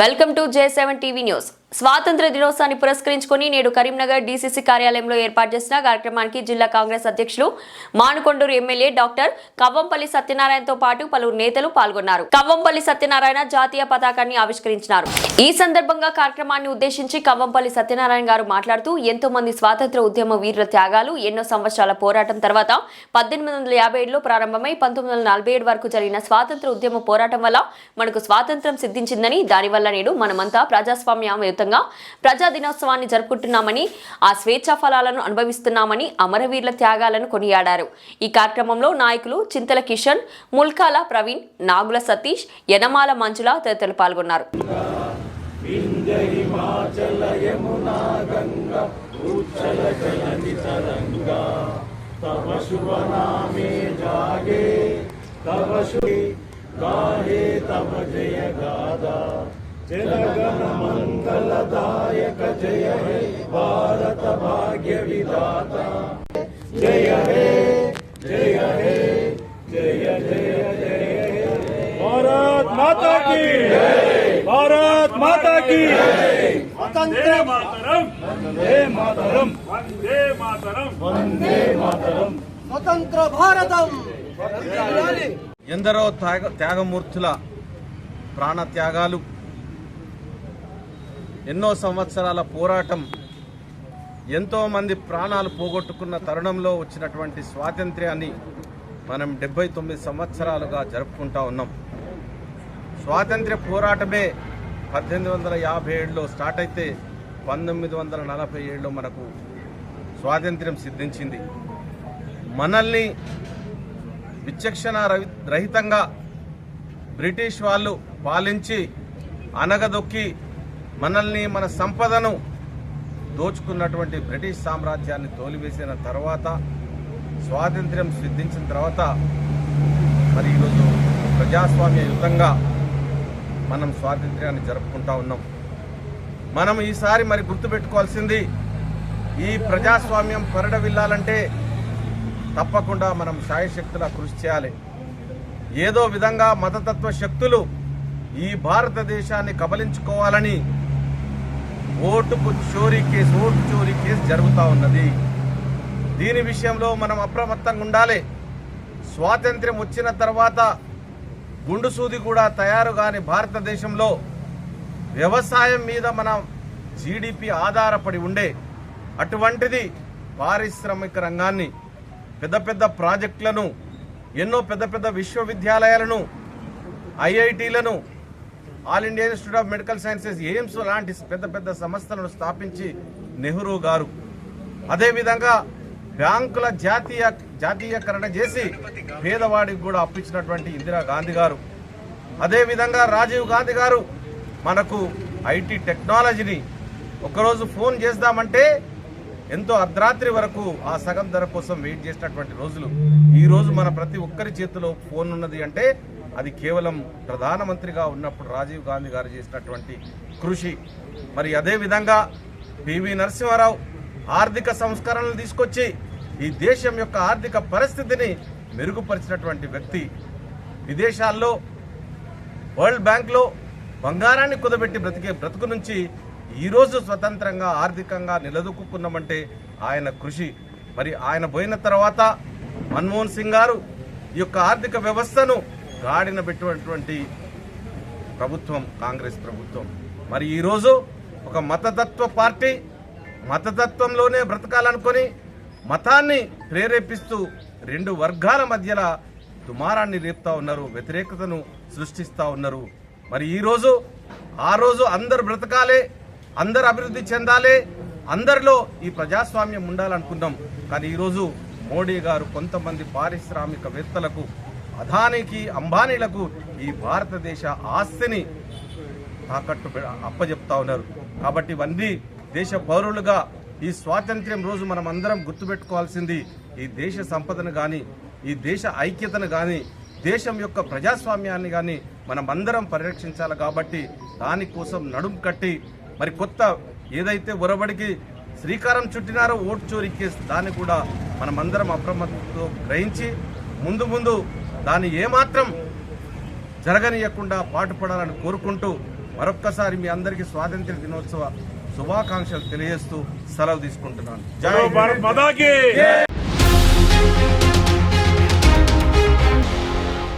welcome to J seven TV news స్వాతంత్ర దినోత్సవాన్ని పురస్కరించుకొని నేడు కరీంనగర్ డీసీసీ కార్యాలయంలో ఏర్పాటు చేసిన కార్యక్రమానికి జిల్లా కాంగ్రెస్ అధ్యక్షులు మానుకొండూరు ఎమ్మెల్యే డాక్టర్ కవ్వంపల్లి సత్యనారాయణతో పాటు పలువురు నేతలు పాల్గొన్నారు. కవ్వంపల్లి సత్యనారాయణ జాతీయ పతాకాన్ని ఆవిష్కరించినారు. ఈ సందర్భంగా కార్యక్రమాన్ని ఉద్దేశించి కవ్వంపల్లి సత్యనారాయణ గారు మాట్లాడుతూ ఎంతో మంది స్వాతంత్ర ఉద్యమ వీరుల త్యాగాలు ఎన్నో సంవత్సరాల పోరాటం తర్వాత పద్దెనిమిది వందల యాభై ఏడులో ప్రారంభమై పంతొమ్మిది వందల నలభై ఏడు వరకు జరిగిన స్వాతంత్ర ఉద్యమ పోరాటం వల్ల మనకు స్వాతంత్రం సిద్ధించిందని దానివల్ల నేడు మనమంతా ప్రజాస్వామ్యయుతంగా ప్రజా దినోత్సవాన్ని జరుపుకుంటున్నామని ఆ స్వేచ్ఛా ఫలాలను అనుభవిస్తున్నామని అమరవీరుల త్యాగాలను కొనియాడారు. ఈ కార్యక్రమంలో నాయకులు చింతల కిషన్ ముల్కాల ప్రవీణ్ నాగుల సతీష్ యనమాల మంజుల తదితరులు పాల్గొన్నారు. జనగణ మంగళదాయక జయ హే భారత భాగ్య విధాత జయ హే జయ హే జయ జయ జయ భారత్ మాతా की భారత్ మాతా की వందే మాతరం వందే మాతరం వందే మాతరం వందే మాతరం స్వతంత్ర భారతం ఎందరో త్యాగ త్యాగమూర్తుల ప్రాణ త్యాగాలు ఎన్నో సంవత్సరాల పోరాటం ఎంతోమంది ప్రాణాలు పోగొట్టుకున్న తరుణంలో వచ్చినటువంటి స్వాతంత్ర్యాన్ని మనం డెబ్బై తొమ్మిది సంవత్సరాలుగా జరుపుకుంటా ఉన్నాం. స్వాతంత్ర్య పోరాటమే పద్దెనిమిది వందల యాభై ఏడులో స్టార్ట్ అయితే పంతొమ్మిది వందల నలభై ఏడులో మనకు స్వాతంత్ర్యం సిద్ధించింది. మనల్ని విచక్షణ రహితంగా బ్రిటిష్ వాళ్ళు పాలించి అనగదొక్కి మనల్ని మన సంపదను దోచుకున్నటువంటి బ్రిటిష్ సామ్రాజ్యాన్ని తోలివేసిన తర్వాత స్వాతంత్ర్యం సిద్ధించిన తర్వాత మరి ఈరోజు ప్రజాస్వామ్య యుద్ధంగా మనం స్వాతంత్ర్యాన్ని జరుపుకుంటా ఉన్నాం. మనం ఈసారి మరి గుర్తుపెట్టుకోవాల్సింది ఈ ప్రజాస్వామ్యం పరిడవిల్లాలంటే తప్పకుండా మనం శాయశక్తులా కృషి చేయాలి. ఏదో విధంగా మతతత్వ శక్తులు ఈ భారతదేశాన్ని కబలించుకోవాలని ఓటుకు చోరీ కేసు ఓటు చోరీ కేసు జరుగుతూ ఉన్నది. దీని విషయంలో మనం అప్రమత్తంగా ఉండాలి. స్వాతంత్ర్యం వచ్చిన తర్వాత గుండుసూది కూడా తయారు కాని భారతదేశంలో వ్యవసాయం మీద మనం జీడిపి ఆధారపడి ఉండే అటువంటిది పారిశ్రామిక రంగాన్ని పెద్ద పెద్ద ప్రాజెక్టులను ఎన్నో పెద్ద పెద్ద విశ్వవిద్యాలయాలను ఐఐటీలను all India institute of medical sciences AIIMS లాంటి పెద్ద పెద్ద సంస్థలను స్థాపించి నెహ్రూ గారు. అదేవిధంగా బ్యాంకుల జాతీయ జాతీయకరణ చేసి పేదవాడికి కూడా అప్పించినటువంటి ఇందిరా గాంధీ గారు. అదేవిధంగా రాజీవ్ గాంధీ గారు మనకు ఐటీ టెక్నాలజీని ఒకరోజు ఫోన్ చేద్దామంటే ఎంతో అర్ధరాత్రి వరకు ఆ సగం ధర కోసం వెయిట్ చేసినటువంటి రోజులు. ఈరోజు మన ప్రతి ఒక్కరి చేతిలో ఫోన్ ఉన్నది అంటే అది కేవలం ప్రధానమంత్రిగా ఉన్నప్పుడు రాజీవ్ గాంధీ గారు చేసినటువంటి కృషి. మరి అదే విధంగా పివి నరసింహారావు ఆర్థిక సంస్కరణలు తీసుకొచ్చి ఈ దేశం యొక్క ఆర్థిక పరిస్థితిని మెరుగుపరిచినటువంటి వ్యక్తి. విదేశాల్లో వరల్డ్ బ్యాంక్లో బంగారాన్ని కుదబెట్టి బ్రతికే బ్రతుకు నుంచి ఈరోజు స్వతంత్రంగా ఆర్థికంగా నిలదొక్కున్నామంటే ఆయన కృషి. మరి ఆయన పోయిన తర్వాత మన్మోహన్ సింగ్ గారు ఈ యొక్క ఆర్థిక వ్యవస్థను గాడిన పెట్టినటువంటి ప్రభుత్వం కాంగ్రెస్ ప్రభుత్వం. మరి ఈరోజు ఒక మతతత్వ పార్టీ మతతత్వంలోనే బ్రతకాలనుకొని మతాన్ని ప్రేరేపిస్తూ రెండు వర్గాల మధ్యల దుమారాన్ని రేపుతా ఉన్నారు వ్యతిరేకతను సృష్టిస్తూ ఉన్నారు. మరి ఈరోజు ఆ రోజు అందరు బ్రతకాలే అందరు అభివృద్ధి చెందాలి అందరిలో ఈ ప్రజాస్వామ్యం ఉండాలనుకున్నాం. కానీ ఈరోజు మోడీ గారు కొంతమంది పారిశ్రామికవేత్తలకు అదానికి అంబానీలకు ఈ భారతదేశ ఆస్తిని తాకట్టు అప్పజెప్తా ఉన్నారు. కాబట్టి ఇవన్నీ దేశ పౌరులుగా ఈ స్వాతంత్ర్యం రోజు మనం అందరం గుర్తుపెట్టుకోవాల్సింది ఈ దేశ సంపదను కానీ ఈ దేశ ఐక్యతను కానీ దేశం యొక్క ప్రజాస్వామ్యాన్ని కానీ మనం అందరం పరిరక్షించాలి కాబట్టి దానికోసం నడుం కట్టి మరి కొత్త ఏదైతే ఒరబడికి శ్రీకారం చుట్టినారో ఓటు చోరీ కేసు దాన్ని కూడా మనమందరం అప్రమత్తంతో గ్రహించి ముందు ముందు దాన్ని ఏమాత్రం జరగనీయకుండా పాటుపడాలని కోరుకుంటూ మరొక్కసారి మీ అందరికీ స్వాతంత్ర దినోత్సవ శుభాకాంక్షలు తెలియజేస్తూ సెలవు తీసుకుంటున్నాను. భారత్